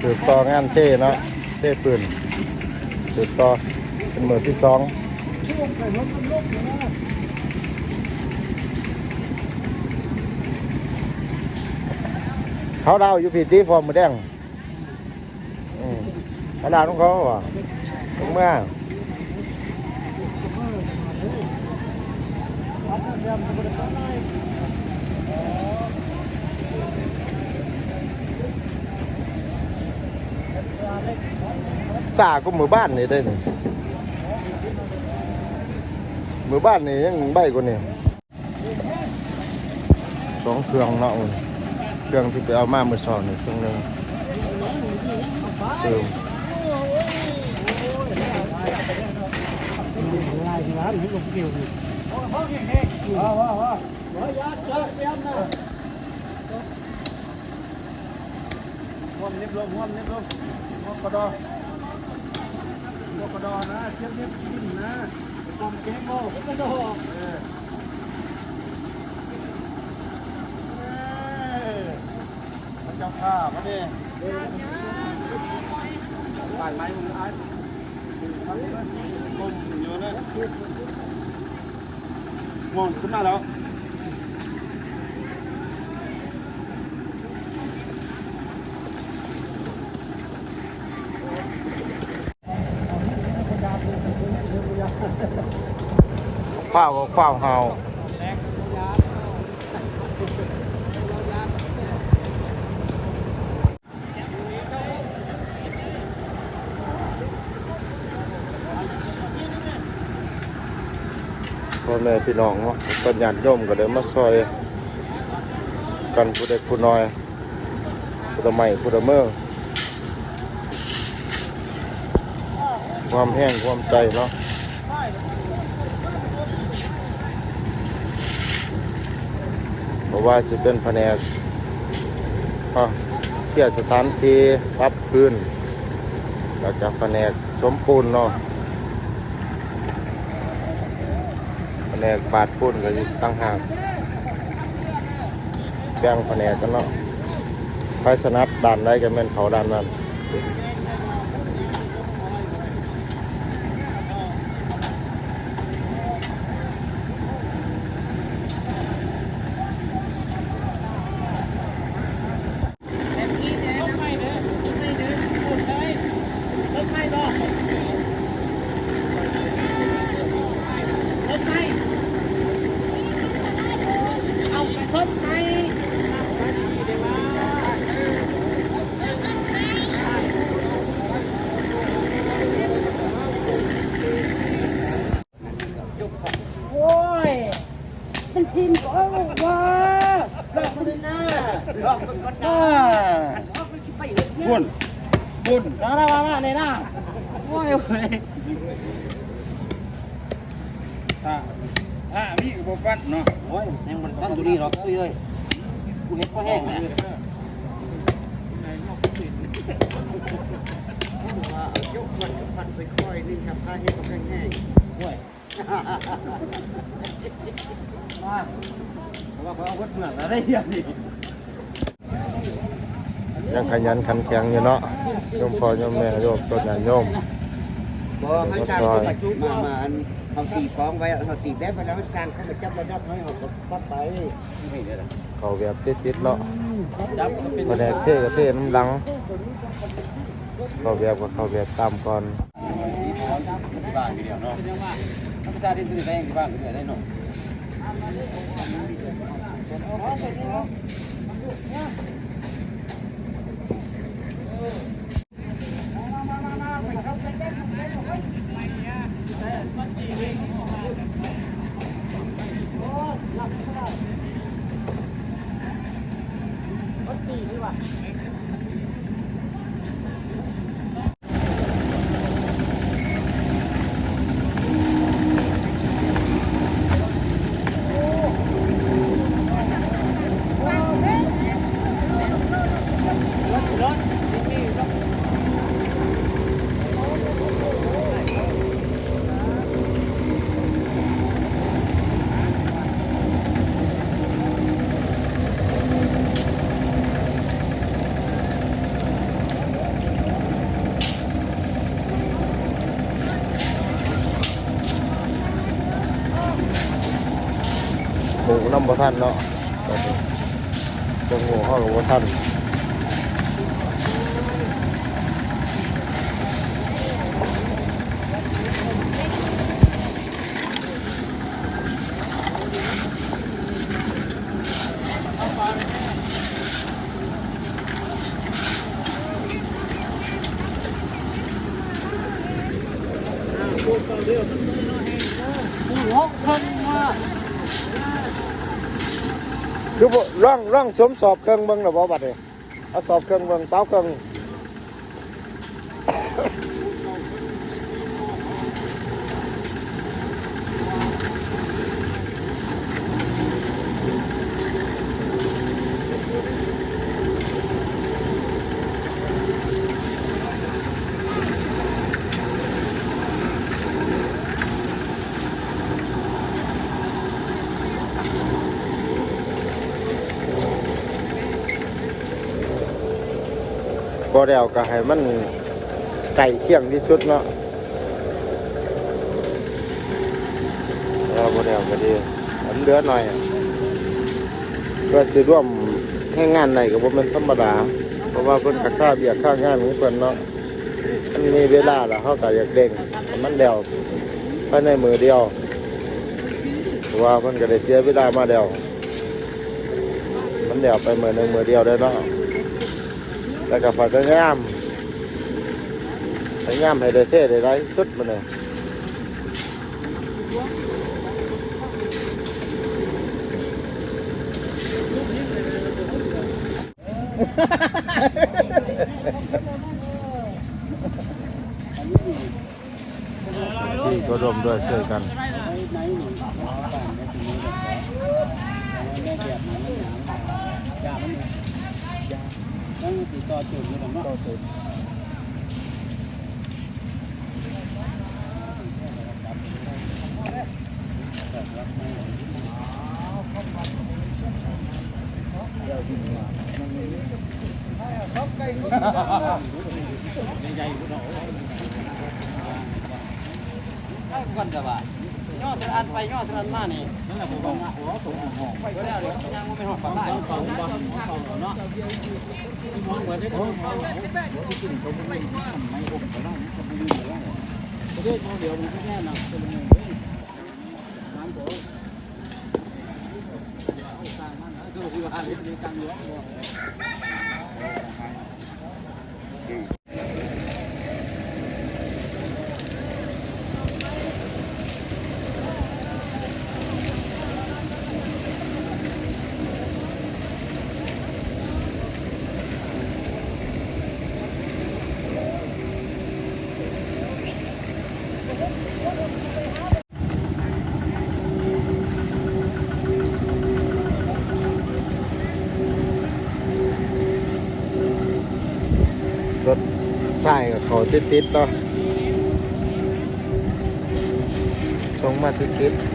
สืบต่องานเท่เนาะเท่ปืนสืบต่อเป็นมือที่สองเขาดาวอยู่พีตีฟอร์มมือแดงอืมเขาดาวของเขาว่ะตรงเมื่อสาก็มือบ้านนี่ได้หนึ่งมือบ้านนี่ยังใบกว่านี่สองเครื่องเนาะอุ่นเครื่องที่ไปเอามามือสองนี่เครื่องหนึงเติมห่วมเน็บลงห่วมเน็บลงห่วมกระดอห่วมกระดอนะเทียบเน็บกินนะกลมแกงโม่กระดอเออพระเจ้าข้ามาดิตายไหมมึงไอ้กลมอยู่นะง่วงขึ้นมาแล้ว ข้าวก็ข้าวเฮาพ่อแม่พี่น้องเนาะปัญญาติโยมก็เดินมาซอย กันผู้ใดผู้น้อยผู้ใดใหม่ผู้ใดเมื่อความแห้งความใจเนาะ เพราะว่าสิเป็นแผนกเที่ยวสถานที่ปรับพื้นแล้วก็แผนกสมปูนเนาะแผนกปาดปูนก็อยู่ตั้งหากแบ่งแผนกกันเนาะใครสนัดด้านใดก็แม่นเขาด้านนั้น จริงโอ้ยว้าหลอกคนน่าหลอกคนน่าบุญบุญมามามามาเนี่ยนะโอ้ยโอ้ยอ่าอ่ามีกบปัดเนาะโอ้ยยังมันตั้งอยู่ดีหรอกคุยเลยกูเห็นก็แห้งนะยกมันกับฟันไปค่อยนึงครับถ้าเห็นก็แห้งแห้งโอ้ย ว่าว่าเขาเอาวัดเหมือนอะไรอย่างนี้ยังขยันขันแข็งอยู่เนาะโยมพ่อโยมแม่โยมต้นญาติโยมบ่ให้การคนมาชุบมามาอันเขาตีฟ้องไว้เขาตีแบบไปแล้วสร้างเขามาจับระดับให้เขาก็ปั๊บไปเขาแบบติดๆเนาะแผนกเท่ก็เท่น้ำหลังเขาแบบก็เขาแบบตามก่อน ที่บ้านทีเดียวเนาะธรรมชาติที่ตื่นแรงที่บ้านก็ได้เนาะเปูน้ำบ่ทันเนาะจังหัวเข้ากับบ่ทัน คือร่องร่องสวมสอบเครื่องเบิ้งหรือบ่บัดเนี้เอาสอบเครื่องเบิ้งเป้าเครื่อง แล้วก็ให้มันไก่เคียงที่สุดเนาะแล้วบ่แล้วก็ดีมันเหลือหน่อยอะเพื่อสิร่วมให้งานไหนก็บ่แม่นธรรมดาเพราะว่าเพิ่นก็ค่าเบียกค่างานของเพิ่นเนาะมันมีเวลาแล้วเฮาก็อยากเร่งมันแล้วภายในมือเดียวเพราะว่าเพิ่นก็ได้เสียเวลามาแล้วมันแล้วไปมือหนึงมือเดียวได้เนาะ แล้วก็ฝากพยายามพยายามให้ได้เท่ได้ไรสุดมันเลยที่ก็ร่วมด้วยช่วยกันไหนไหนหนึ่งบ้านแม่ทีนี้แม่เกียบมันมันยามันยาแล้ว มันสีต่อจุดมันเนาะได้กันแต่ว่า ย่อสอันไปย่อสอันมานี่นั่นแหละผมบอกว่าโอ้ผมหอกไปแล้วเดี๋ยวยังไม่หอกปากได้เขาเขาเขาเนาะมองเหมือนได้เขาเขาที่กินเขาไม่ไม่อมก็ได้เขาไม่ยืนก็ได้ประเทศเขาเดียวมันแค่นั้นเป็นเงินน้ำโบเอาสร้างมันนะคือที่ว่าเรียนตังหลวงบ่ราติดติดต่อตรงมาติดติด